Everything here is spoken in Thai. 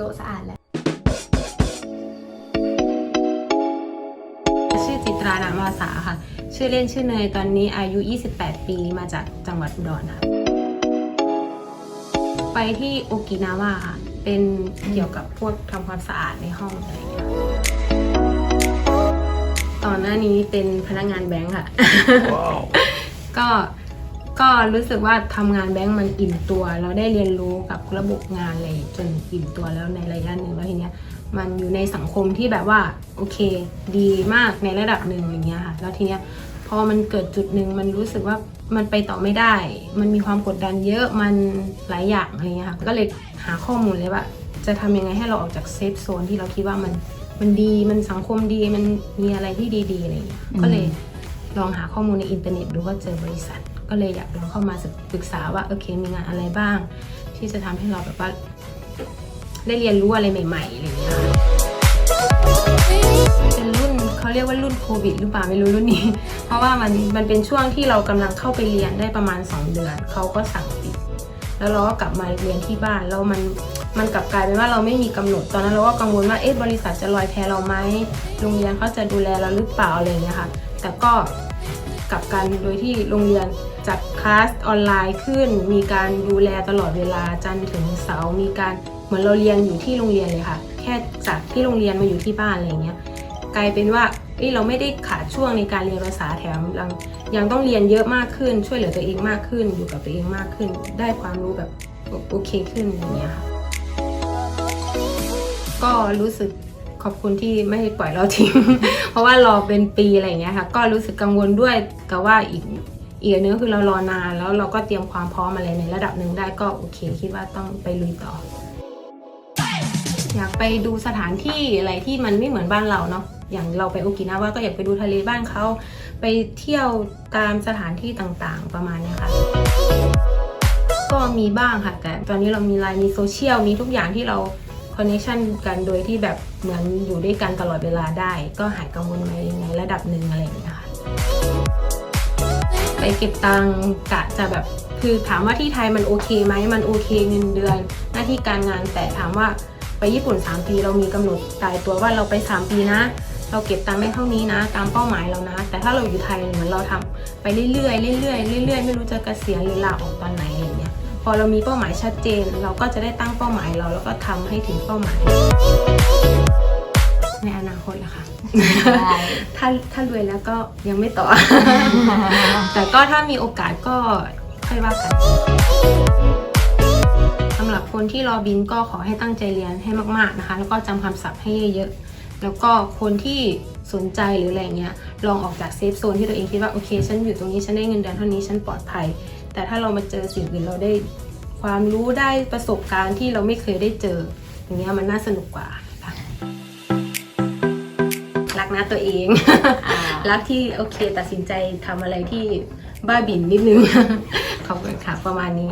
โต๊ะสะอาดแล้วชื่อจิตรานามวาสาค่ะ ชื่อเล่นชื่อเนยตอนนี้อายุ 28 ปีมาจากจังหวัดอุดรค่ะ ไปที่โอกินาวาค่ะ เป็นเกี่ยวกับพวกทำความสะอาดในห้องอะไรอย่างเงี้ยตอนหน้านี้เป็นพนักงานแบงค์ค่ะ ก็ ก็รู้สึกว่าทำงานแบงค์มันอิ่มตัว เราได้เรียนรู้กับระบบงานอะไรจนอิ่มตัวแล้วในระยะหนึ่งแล้วทีเนี้ยมันอยู่ในสังคมที่แบบว่าโอเค ดีมากในระดับหนึ่งอย่างเงี้ยค่ะแล้วทีเนี้ยพอมันเกิดจุดหนึ่งมันรู้สึกว่ามันไปต่อไม่ได้ มันมีความกดดันเยอะมันหลายอย่างอะไรเงี้ยค่ะก็เลยหาข้อมูลเลยว่าจะทำยังไงให้เราออกจากเซฟโซนที่เราคิดว่ามันมันดีมันสังคมดีมันมีอะไรที่ดีๆอะไรเงี้ยก็เลยลองหาข้อมูลในอินเทอร์เน็ตดูก็เจอบริษัท ก็เลยอยากลองเข้ามาปรึกษาว่าโอเคมีงานอะไรบ้าง ที่จะทำให้เราแบบว่าได้เรียนรู้อะไรใหม่ๆอะไรอย่างเงี้ยค่ะเป็นรุ่นเขาเรียกว่ารุ่นโควิดหรือเปล่าไม่รู้รุ่นนี้ เพราะว่ามันมันเป็นช่วงที่เรากำลังเข้าไปเรียนได้ประมาณ 2 เดือนเขาก็สั่งปิดแล้วเราก็กลับมาเรียนที่บ้านแล้วมันมันกลับกลายเป็นว่าเราไม่มีกำหนดตอนนั้นเราก็กังวลว่าเอ๊ะบริษัทจะลอยแพเราไหมโรงเรียนเขาจะดูแลเราหรือเปล่าอะไรอย่างเงี้ยค่ะ แต่ก็ กับกันโดยที่โรงเรียนจัดคลาสออนไลน์ขึ้น มีการดูแลตลอดเวลาจันทร์ถึงเสาร์มีการเหมือนเราเรียนอยู่ที่โรงเรียนเลยค่ะ แค่จากที่โรงเรียนมาอยู่ที่บ้านอะไรเงี้ยกลายเป็นว่าเราไม่ได้ขาดช่วงในการเรียนภาษาแถมยังยังต้องเรียนเยอะมากขึ้น ช่วยเหลือตัวเองมากขึ้น อยู่กับตัวเองมากขึ้น ได้ความรู้แบบโอเคขึ้นอย่างเงี้ยค่ะก็รู้สึก ขอบคุณที่ไม่ปล่อยเราทิ้ง เพราะว่ารอเป็นปีอะไรอย่างเงี้ยค่ะ ก็รู้สึกกังวลด้วยกับว่าอีกอีกอันนึงคือเรารอนานแล้วเราก็เตรียมความพร้อมอะไรในระดับหนึ่งได้ก็โอเค คิดว่าต้องไปลุยต่อ อยากไปดูสถานที่อะไรที่มันไม่เหมือนบ้านเราเนาะอย่างเราไปโอกินาว่าก็อยากไปดูทะเลบ้านเขาไปเที่ยวตามสถานที่ต่างๆ ประมาณนี้ค่ะก็มีบ้างค่ะ แต่ตอนนี้เรามีไลน์มีโซเชียลมีทุกอย่างที่เรา คอนเนคชันกันโดยที่แบบเหมือนอยู่ด้วยกันตลอดเวลาได้ ก็หายกังวลในในระดับหนึ่งอะไรอย่างเงี้ยค่ะไปเก็บตังกะจะแบบคือถามว่าที่ไทยมันโอเคไหมมันโอเคเงินเดือน หน้าที่การงานแต่ถามว่าไปญี่ปุ่น 3 ปีเรามีกำหนดตายตัวว่าเราไป 3 ปีนะ เราเก็บตังค์ได้เท่านี้นะ ตามเป้าหมายเรานะ แต่ถ้าเราอยู่ไทยเหมือนเราทำไปเรื่อยๆเรื่อยๆเรื่อยๆไม่รู้จะเกษียณหรือลาออกตอนไหนอะไรเงี้ย พอเรามีเป้าหมายชัดเจน เราก็จะได้ตั้งเป้าหมายเราแล้วก็ทำให้ถึงเป้าหมาย ในอนาคตละค่ะใช่ถ้าถ้ารวยแล้วก็ยังไม่ต่อ แต่ก็ถ้ามีโอกาสก็ค่อยว่ากันสำหรับคนที่รอบินก็ขอให้ตั้งใจเรียนให้มากๆนะคะ แล้วก็จำคำศัพท์ให้เยอะๆแล้วก็คนที่สนใจหรืออะไรเงี้ยลองออกจากเซฟโซนที่ตัวเองคิดว่าโอเค ฉันอยู่ตรงนี้ฉันได้เงินเดือนเท่านี้ฉันปลอดภัย แต่ถ้าเรามาเจอสิ่งอื่นเราได้ความรู้ได้ประสบการณ์ที่เราไม่เคยได้เจอ อย่างเงี้ยมันน่าสนุกกว่าค่ะรักนะตัวเองอ่ารักที่โอเคตัดสินใจทำอะไรที่บ้าบิ่นนิดนึง ขอบคุณค่ะประมาณนี้